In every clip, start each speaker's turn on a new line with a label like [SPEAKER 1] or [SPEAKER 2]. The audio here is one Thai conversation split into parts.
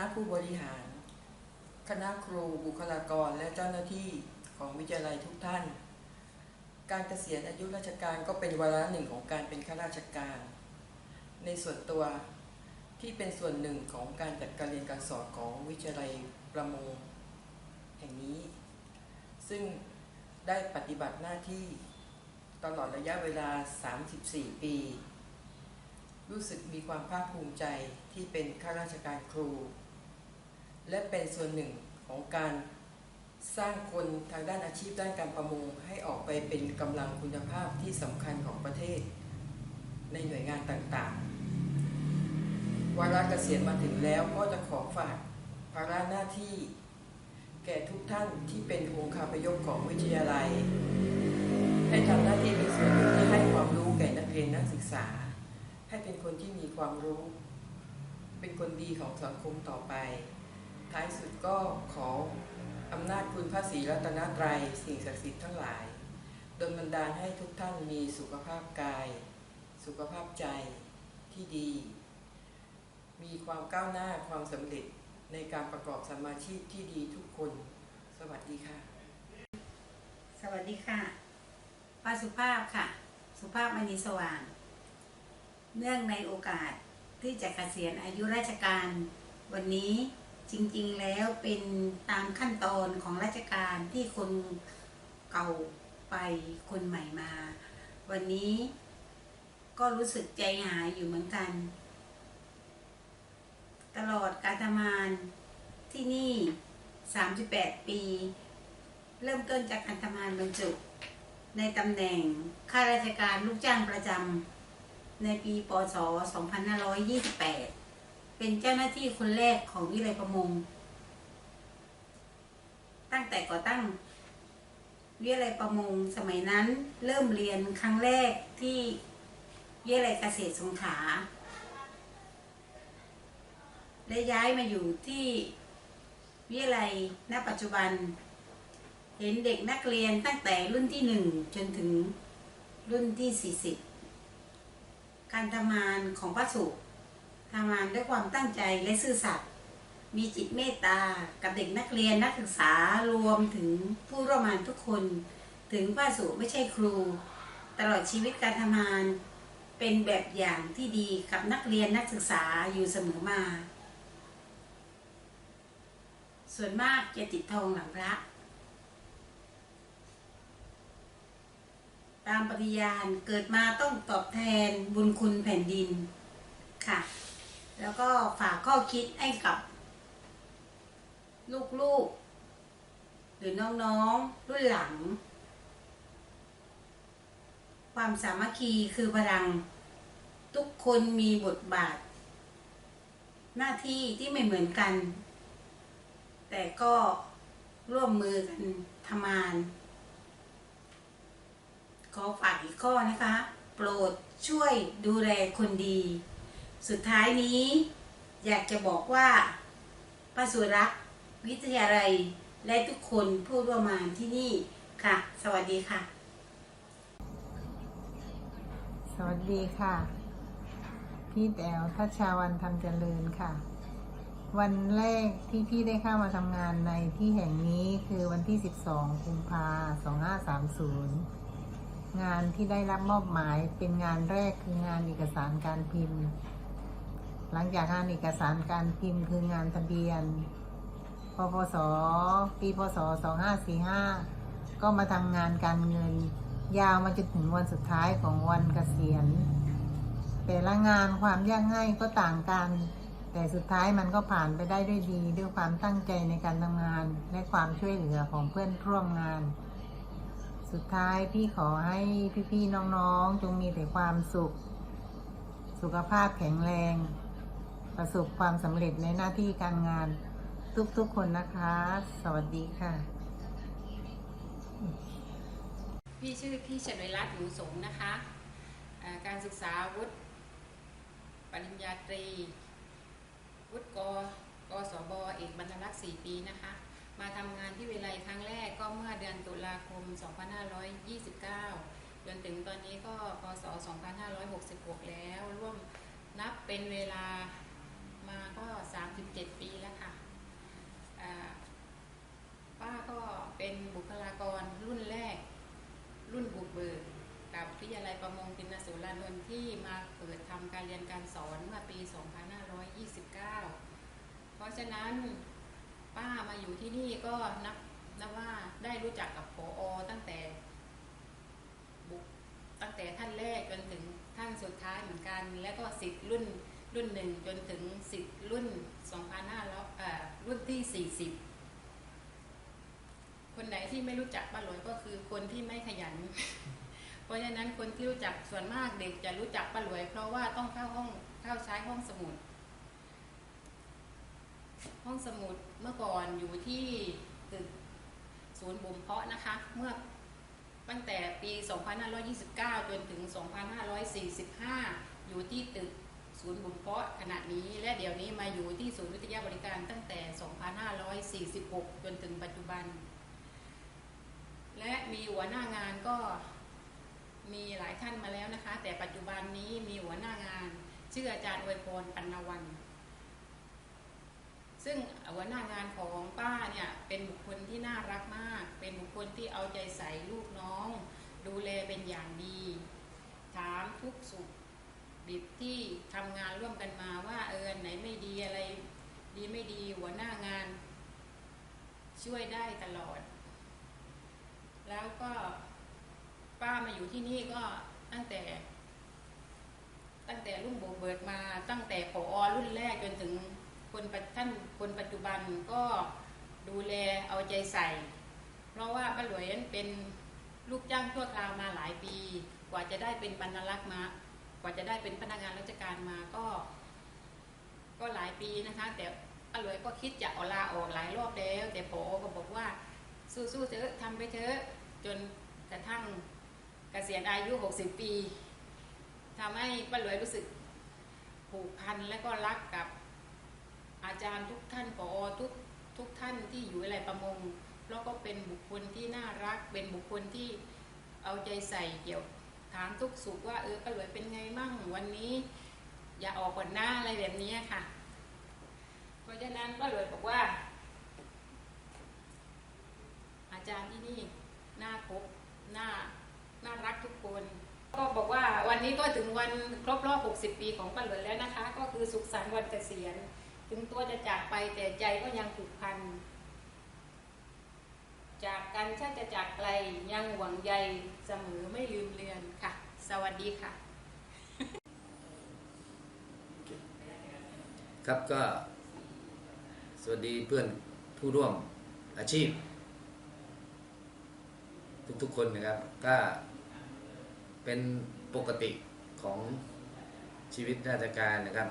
[SPEAKER 1] ณะผู้บริหาร คณะครูบุคลากรและเจ้าหน้าที่ของวิทยาลัยทุกท่าน การเกษียณอายุราชการก็เป็นวาระหนึ่งของการเป็นข้าราชการ ในส่วนตัวที่เป็นส่วนหนึ่งของการจัดการเรียนการสอนของวิทยาลัยประมงแห่งนี้ ซึ่งได้ปฏิบัติหน้าที่ตลอดระยะเวลา 34 ปี รู้สึกมีความภาคภูมิใจที่เป็นข้าราชการครู และเป็นส่วนหนึ่งของการสร้างคนทางด้านอาชีพด้านการประมงให้ออกไปเป็นกำลังคุณภาพที่สำคัญของประเทศ ในหน่วยงานต่างๆ วาระเกษียณมาถึงแล้วก็จะขอฝากภาระหน้าที่ แก่ทุกท่านที่เป็นองค์คาพยพของวิทยาลัย ให้ทำหน้าที่เป็นส่วนหนึ่งที่ให้ความรู้แก่นักเรียนนักศึกษา ให้เป็นคนที่มีความรู้ เป็นคนดีของสังคมต่อไป ท้ายสุดก็ขออำนาจคุณพระศรีรัตนตรัยสิ่งศักดิ์สิทธิ์ทั้งหลายดลบันดาลให้ทุกท่านมีสุขภาพกาย สุขภาพใจที่ดี มีความก้าวหน้าความสำเร็จในการประกอบสมาชีพที่ดีทุกคน สวัสดีค่ะ
[SPEAKER 2] สวัสดีค่ะป้าสุภาพค่ะ สุภาพมณีสว่าง เนื่องในโอกาสที่จะเกษียณอายุราชการวันนี้ จริงๆแล้วเป็นตามขั้นตอนของราชการที่คนเก่าไปคนใหม่มา วันนี้ก็รู้สึกใจหายอยู่เหมือนกัน ตลอดการทำงานที่นี่ 38 ปี เริ่มต้นจากการทำงานบรรจุ ในตำแหน่งข้าราชการลูกจ้างประจำในปีปศ2528 เป็นเจ้าหน้าที่คนแรกของวิเลยประมง ตั้งแต่ก่อตั้งวิทยาลัยประมงสมัยนั้นเริ่มเรียนครั้งแรกที่วิทยาลัยเกษตรสงขลาและย้ายมาอยู่ที่วิทยาลัยณปัจจุบัน เห็นเด็กนักเรียนตั้งแต่รุ่นที่หนึ่งจนถึงรุ่นที่สี่สิบการทำงานของพระสุ ทำงานด้วยความตั้งใจและซื่อสัตย์มีจิตเมตตากับเด็กนักเรียนนักศึกษารวมถึงผู้ร่วมงานทุกคน ถึงพระสุไม่ใช่ครู ตลอดชีวิตการทำงาน เป็นแบบอย่างที่ดีกับนักเรียนนักศึกษาอยู่เสมอมา ส่วนมากจะติดทองหลังพระ ตามปฏิญาณเกิดมาต้องตอบแทนบุญคุณแผ่นดินค่ะ แล้วก็ฝากข้อคิดให้กับ ลูกๆ หรือน้องๆ รุ่นหลัง ความสามัคคีคือพลัง ทุกคนมีบทบาท หน้าที่ที่ไม่เหมือนกัน แต่ก็ร่วมมือกันทำงานขอฝากอีกข้อนะคะ โปรดช่วยดูแลคนดี สุดท้ายนี้ อยากจะบอกว่าป้าสุรักษ์วิทยาลัยและทุกคนผู้ร่วมงานที่นี่ค่ะ สวัสดีค่ะ
[SPEAKER 3] สวัสดีค่ะ พี่แต๋วทัชชาวันทำเจริญค่ะ วันแรกที่พี่ได้เข้ามาทำงานในที่แห่งนี้คือวันที่ 12กุมภา2530 งานที่ได้รับมอบหมายเป็นงานแรกคืองานเอกสารการพิมพ์ หลังจากงานเอกสารการพิมพ์คืองานทะเบียนพพศปีพศ2545 ก็มาทำงานการเงิน ยาวมาจนถึงวันสุดท้ายของวันเกษียณ แต่ละงานความยากง่ายก็ต่างกัน แต่สุดท้ายมันก็ผ่านไปได้ด้วยดี ด้วยความตั้งใจในการทำงาน และความช่วยเหลือของเพื่อนร่วมงาน สุดท้ายพี่ขอให้พี่ๆน้องๆ จงมีแต่ความสุข สุขภาพแข็งแรง ประสบความสำเร็จในหน้าที่การงานทุกๆคนนะคะ สวัสดีค่ะ
[SPEAKER 4] พี่ชื่อพี่ชนวยรัตน์หนูสงฆ์นะคะอ่าการศึกษาวุฒิปริญญาตรี วุฒิกกศบเอกบรรลักษ์4ปีนะคะ มาทำงานที่วิไลครั้งแรกก็เมื่อเดือนตุลาคม 2529 จนถึงตอนนี้ก็พศ2566 แล้วร่วมนับเป็นเวลา มาก็ 37 ปีแล้วค่ะป้าก็เป็นบุคลากรรุ่นแรก รุ่นบุกเบิกกับวิทยาลัยประมงปินสุรานนท์ที่มาเปิดทำการเรียนการสอนเมื่อปี 2529 เพราะฉะนั้นป้ามาอยู่ที่นี่ก็นับนับว่าได้รู้จักกับผออตั้งแต่บุกตั้งแต่ท่านแรกจนถึงท่านสุดท้ายเหมือนกัน แล้วก็สิทธิ์รุ่น รุ่นหนึ่งจนถึงสิทธิ์รุ่น2,500เอ่อรุ่นที่ 40 คนไหนที่ไม่รู้จักป้าหลวยก็คือคนที่ไม่ขยัน เพราะฉะนั้นคนที่รู้จักส่วนมากเด็กจะรู้จักป้าหลวย เพราะว่าต้องเข้าห้องเข้าใช้ห้องสมุด ห้องสมุดเมื่อก่อนอยู่ที่ตึกศูนย์บ่มเพาะนะคะ เมื่อตั้งแต่ปี 2529 จนถึง 2545 อยู่ที่ตึก ศูนย์บ่มเพาะขณะนี้ และเดี๋ยวนี้มาอยู่ที่ศูนย์วิทยาบริการตั้งแต่ 2546 จนถึงปัจจุบัน และมีหัวหน้างานก็มีหลายท่านมาแล้วนะคะ แต่ปัจจุบันนี้มีหัวหน้างานชื่ออาจารย์อวยพรปัณวัน ซึ่งหัวหน้างานของป้าเนี่ยเป็นบุคคลที่น่ารักมาก เป็นบุคคลที่เอาใจใส่ลูกน้อง ดูแลเป็นอย่างดี ถามทุกสุข ดิบที่ทำงานร่วมกันมาว่าเอออันไหนไม่ดีอะไร ดีไม่ดีหัวหน้างาน ช่วยได้ตลอด แล้วก็ป้ามาอยู่ที่นี่ก็ตั้งแต่ ตั้งแต่รุ่นโบเบิกมา ตั้งแต่ผอรุ่นแรกจนถึงคนท่านคนปัจจุบันก็ดูแลเอาใจใส่ เพราะว่าป้าหลวยนั้นเป็นลูกจ้างชั่วคราวมาหลายปี กว่าจะได้เป็นบรรลักษ์มา กว่าจะได้เป็นพนักงานราชการมาก็ ก็หลายปีนะคะ แต่ป้าหลวยก็คิดจะอลาออกหลายรอบแล้ว แต่ผอก็บอกว่าสู้ๆเถอะทำไปเถอะจนกระทั่งเกษียณอายุ 60 ปีทำให้ป้าหลวยรู้สึกผูกพันและก็รักกับอาจารย์ทุกท่านปอทุกทุกท่านที่อยู่อะไรประมง แล้วก็เป็นบุคคลที่น่ารัก เป็นบุคคลที่เอาใจใส่เกี่ยว ถามทุกสุขว่าเออป้าหลวยเป็นไงมั่งวันนี้ อย่าออกก่อนหน้าอะไรแบบนี้ค่ะ เพราะฉะนั้นป้าหลวยบอกว่า อาจารย์ที่นี่น่าคบน่าน่ารักทุกคน ก็บอกว่าวันนี้ก็ถึงวันครบรอบ 60 ปีของป้าหลวยแล้วนะคะ ก็คือสุขสันต์วันเกษียณถึงตัวจะจากไปแต่ใจก็ยังผูกพัน จากกันชาติจะจากไกลยังหวังใยเสมอไม่ลืมเลือนค่ะ สวัสดีค่ะ
[SPEAKER 5] ครับก็ สวัสดีเพื่อนผู้ร่วมอาชีพ ทุกๆคนนะครับ ก็เป็นปกติของชีวิตราชการนะครับ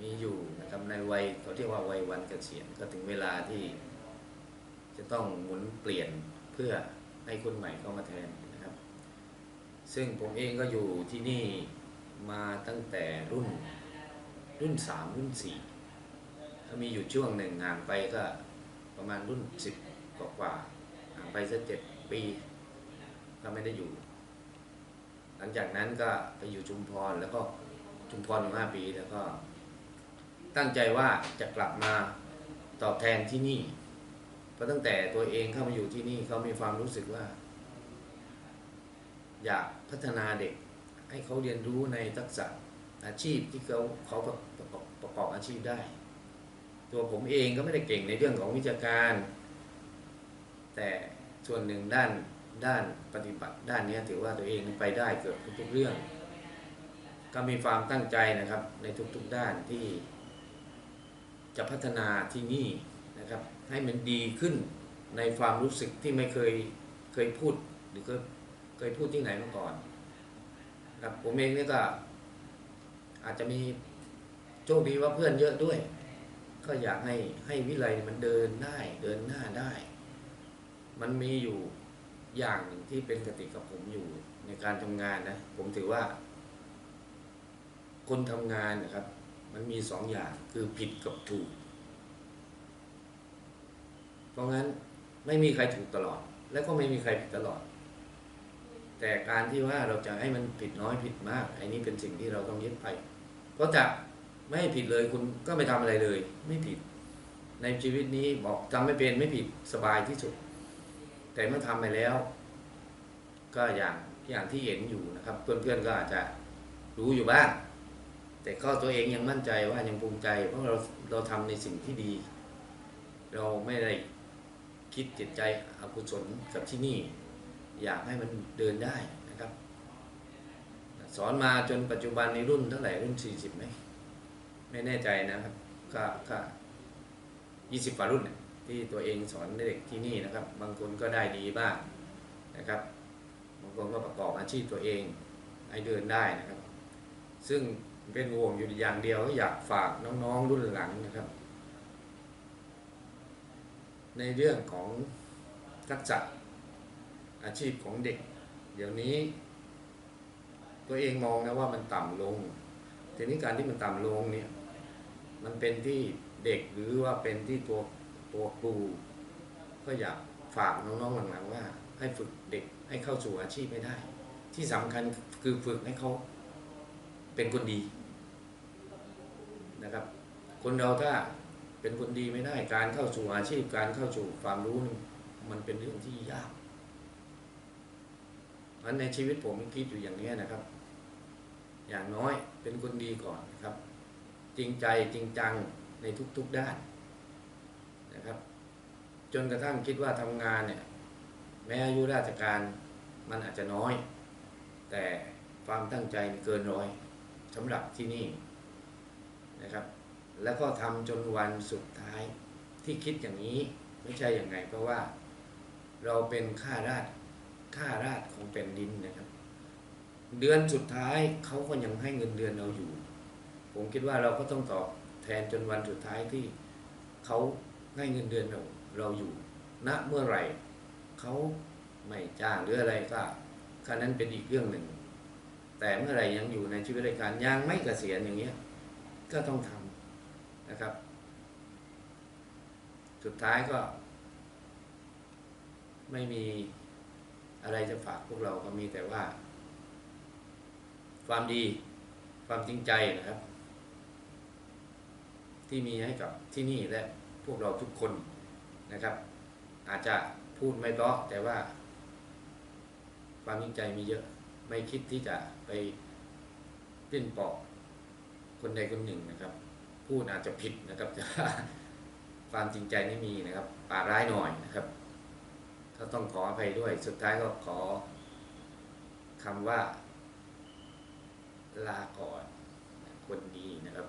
[SPEAKER 5] มีอยู่นะครับในวัยเขาเรียกว่าวัยวันเกษียณก็ถึงเวลาที่ จะต้องหมุนเปลี่ยนเพื่อให้คนใหม่เข้ามาแทนนะครับ ซึ่งผมเองก็อยู่ที่นี่มาตั้งแต่รุ่นรุ่นสามรุ่นสี่ก็มีอยู่ช่วงหนึ่งห่างไปก็ประมาณรุ่นสิบกว่ากว่าห่างไปสักเจ็ดปีก็ไม่ได้อยู่ หลังจากนั้นก็ไปอยู่ชุมพรแล้วก็ชุมพรอยู่ห้าปีแล้วก็ ตั้งใจว่าจะกลับมาตอบแทนที่นี่ เพราะตั้งแต่ตัวเองเข้ามาอยู่ที่นี่เขามีความรู้สึกว่า อยากพัฒนาเด็ก ให้เขาเรียนรู้ในทักษะอาชีพที่เขาเขาประประกอบประกอบอาชีพได้ ตัวผมเองก็ไม่ได้เก่งในเรื่องของวิชาการ แต่ส่วนหนึ่งด้านด้านปฏิบัติด้านนี้ถือว่าตัวเองไปได้เกือบทุกๆเรื่อง ก็มีความตั้งใจนะครับในทุกๆด้านที่จะพัฒนาที่นี่นะครับ ให้มันดีขึ้นในความรู้สึกที่ไม่เคยเคยพูดหรือเคยพูดที่ไหนมาก่อนครับผมเองนี่ก็อาจจะมีโชคดีว่าเพื่อนเยอะด้วย ก็อยากให้ให้วิไลมันเดินได้เดินหน้าได้ มันมีอยู่อย่างหนึ่งที่เป็นกติกับผมอยู่ในการทำงานนะ ผมถือว่า คนทำงานนะครับ มันมีสองอย่างคือผิดกับถูก เพราะงั้นไม่มีใครถูกตลอด และก็ไม่มีใครผิดตลอด แต่การที่ว่าเราจะให้มันผิดน้อยผิดมากไอ้นี่เป็นสิ่งที่เราต้องยึดไป เพราะจะไม่ให้ผิดเลยคุณก็ไม่ทำอะไรเลย ไม่ผิด ในชีวิตนี้บอกทำไม่เป็นไม่ผิดสบายที่สุด แต่เมื่อทำไปแล้ว ก็อย่างอย่างที่เห็นอยู่นะครับ เพื่อนๆก็อาจจะรู้อยู่บ้างแต่ก็ตัวเองยังมั่นใจว่ายังภูมิใจเพราะเราเราทำในสิ่งที่ดี เราไม่ได้ คิดจิตใจอกุศลกับที่นี่ อยากให้มันเดินได้นะครับ สอนมาจนปัจจุบันในรุ่นเท่าไหร่รุ่น 40ไหมไม่แน่ใจนะครับก็ก็20กว่ารุ่นน่ะที่ตัวเองสอนเด็กที่นี่นะครับ บางคนก็ได้ดีบ้างนะครับ บางคนก็ประกอบอาชีพตัวเองให้เดินได้นะครับ ซึ่งเป็นห่วงอยู่อย่างเดียวก็อยากฝากน้องๆรุ่นหลังนะครับ ในเรื่องของทักษะอาชีพของเด็ก เดี๋ยวนี้ ตัวเองมองนะว่ามันต่ำลง ทีนี้การที่มันต่ำลงเนี่ยมันเป็นที่เด็กหรือว่าเป็นที่ตัวตัวครู ก็อยากฝากน้องๆหลังๆว่า ให้ฝึกเด็กให้เข้าสู่อาชีพไม่ได้ ที่สำคัญคือฝึกให้เขาเป็นคนดีนะครับ คนเราถ้า เป็นคนดีไม่ได้ การเข้าสู่อาชีพการเข้าสู่ความรู้มันเป็นเรื่องที่ยากมันในชีวิตผมคิดอยู่อย่างนี้นะครับ อย่างน้อยเป็นคนดีก่อนนะครับ จริงใจจริงจังในทุกๆด้านนะครับ จนกระทั่งคิดว่าทำงานเนี่ยแม้อายุราชการมันอาจจะน้อย แต่ความตั้งใจเกินร้อยสำหรับที่นี่นะครับ แล้วก็ทำจนวันสุดท้ายที่คิดอย่างนี้ไม่ใช่อย่างไง เพราะว่าเราเป็นข้าราชข้าราชของแผ่นดินนะครับ เดือนสุดท้ายเขาก็ยังให้เงินเดือนเราอยู่ ผมคิดว่าเราก็ต้องตอบแทนจนวันสุดท้ายที่เขาให้เงินเดือนเราเราอยู่ณเมื่อไหร่เขาไม่จ้างหรืออะไรก็ค่านั้นเป็นอีกเรื่องหนึ่ง แต่เมื่อไหร่ยังอยู่ในชีวิตราชการยังไม่เกษียณอย่างเงี้ยก็ต้องทำ นะครับ สุดท้ายก็ ไม่มีอะไรจะฝากพวกเราก็มีแต่ว่า ความดีความจริงใจนะครับ ที่มีให้กับที่นี่และพวกเราทุกคนนะครับ อาจจะพูดไม่เพราะแต่ว่า ความจริงใจมีเยอะ ไม่คิดที่จะไปปิ้นปอกคนใดคนหนึ่งนะครับ พูดอาจจะผิดนะครับแต่ความจริงใจนี่มีนะครับป่าร้ายหน่อยนะครับก็ต้องขออภัยด้วย สุดท้ายก็ขอคำว่า ลาก่อนคนดีนะครับ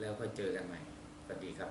[SPEAKER 5] แล้วก็เจอกันใหม่สวัสดีครับ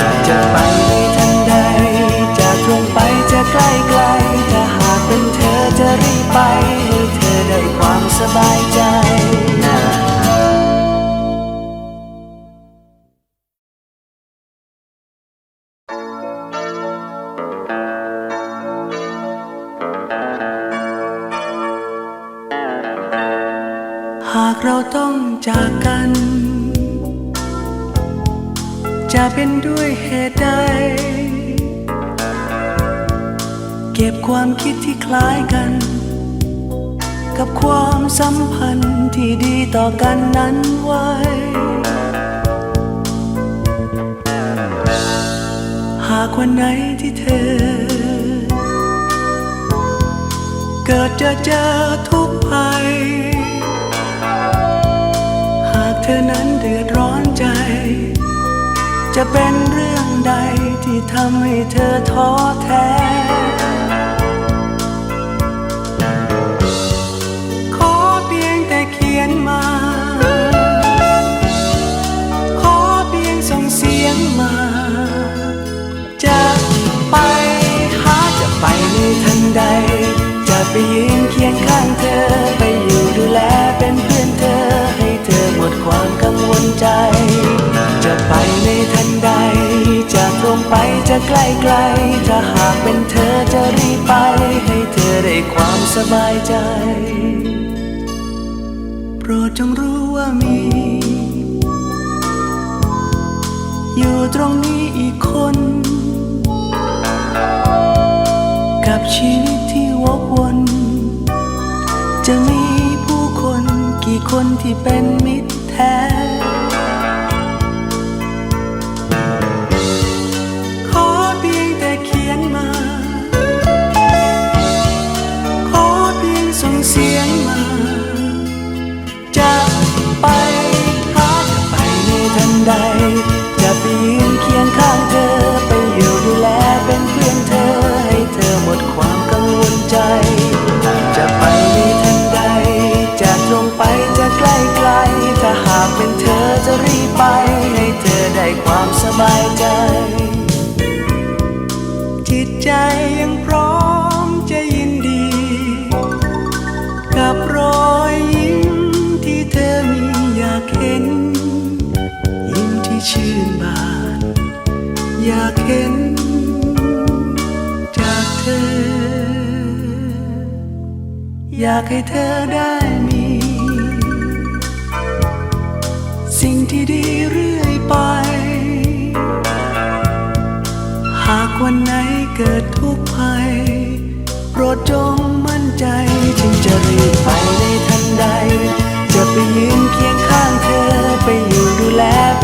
[SPEAKER 6] จาจะไปไม่ทันใดจะกตรงไปจะใกล้ไกลถ้าหากเป็นเธอจะรีบไป ให้เธอได้ความสบายใจหากเราต้องจากกัน จะเป็นด้ว ต่อกันนั้นไว้ หากวันไหนที่เธอ เกิดจะเจอทุกภัย หากเธอนั้นเดือดร้อนใจ จะเป็นเรื่องใดที่ทำให้เธอท้อแท้ ไปยืนเคียงข้างเธอ ไปอยู่ดูแลเป็นเพื่อนเธอ ให้เธอหมดความกังวลใจ จะไปในทันใด จะตรงไปจะใกล้ไกล ถ้าหากเป็นเธอจะรีบไป ให้เธอได้ความสบายใจ โปรดจงรู้ว่ามี อยู่ตรงนี้อีกคน กับชีวิตที่วกวน เป็นมิตรากให้เธอได้มี สิ่งที่ดีเรื่อยไป หากวันไหนเกิดทุกข์ภัย โปรดจงมั่นใจฉันจะรีบไปในทันใด จะไปยืนเคียงข้างเธอไปอยู่ดูแลเป็น